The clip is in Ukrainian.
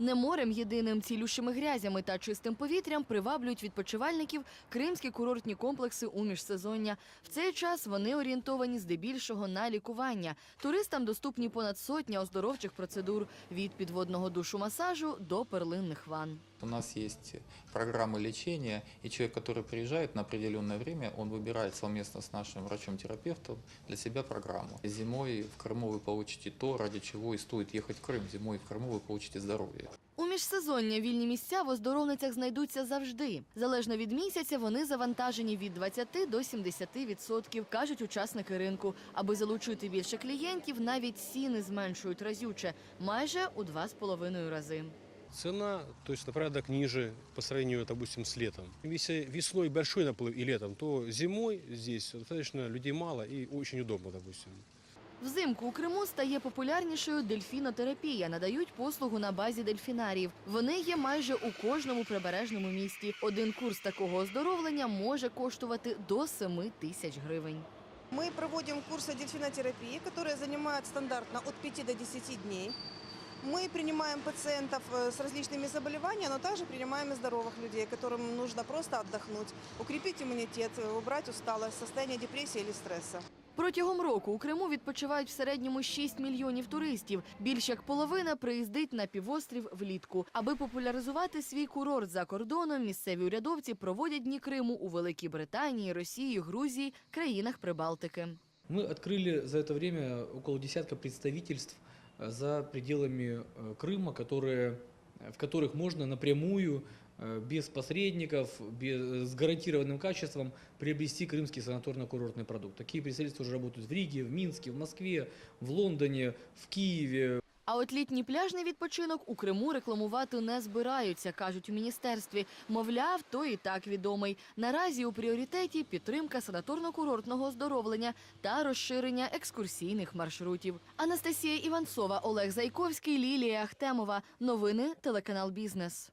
Не морем єдиним цілющими грязями та чистим повітрям приваблюють відпочивальників кримські курортні комплекси у міжсезоння. В цей час вони орієнтовані здебільшого на лікування. Туристам доступні понад сотня оздоровчих процедур від підводного душу масажу до перлинних ванн. У нас есть программы лечения, и человек, который приезжает на определенное время, он выбирает совместно с нашим врачом-терапевтом для себя программу. Зимой в Крыму вы получите то, ради чего и стоит ехать в Крым. Зимой в Крыму вы получите здоровье. У міжсезоння вільні місця в оздоровницях знайдуться завжди. Залежно від місяця вони завантажені від 20 до 70 відсотків, кажуть учасники ринку. Аби залучити більше клієнтів, навіть ціни зменшують разюче майже у 2,5 рази. Цена, то есть на порядок ниже по сравнению, допустим, с летом. Если весной большой наплыв и летом, то зимой здесь достаточно людей мало и очень удобно, допустим. Взимку у Криму стає популярнішою дельфінотерапія. Надають послугу на базі дельфінарів. Вони є майже у кожному прибережному місті. Один курс такого оздоровлення може коштувати до 7 тисяч гривень. Мы проводим курсы дельфинотерапии, которые занимают стандартно от 5 до 10 дней. Мы принимаем пациентов э, с различными заболеваниями, но также принимаем и здоровых людей, которым нужно просто отдохнуть, укрепить иммунитет, э, убрать усталость, состояние депрессии или стресса. Протягом року у Криму відпочивають в середньому 6 мільйонів туристів. Більш як половина приїздить на півострів влітку. Аби популяризувати свій курорт за кордоном, місцеві урядовці проводять дні Криму у Великій Британії, Росії, Грузії, країнах Прибалтики. Мы открыли за это время около десятка представительств э, за пределами э, Крыма, которые, в которых можно напрямую, э, без посредников, без, с гарантированным качеством приобрести крымский санаторно-курортный продукт. Такие представительства уже работают в Риге, в Минске, в Москве, в Лондоне, в Киеве, А от літній пляжний відпочинок у Криму рекламувати не збираються, кажуть у міністерстві. Мовляв, той і так відомий. Наразі у пріоритеті підтримка санаторно-курортного оздоровлення та розширення екскурсійних маршрутів. Анастасія Іванцова, Олег Зайковський, Лілія Ахтемова. Новини телеканал Бізнес.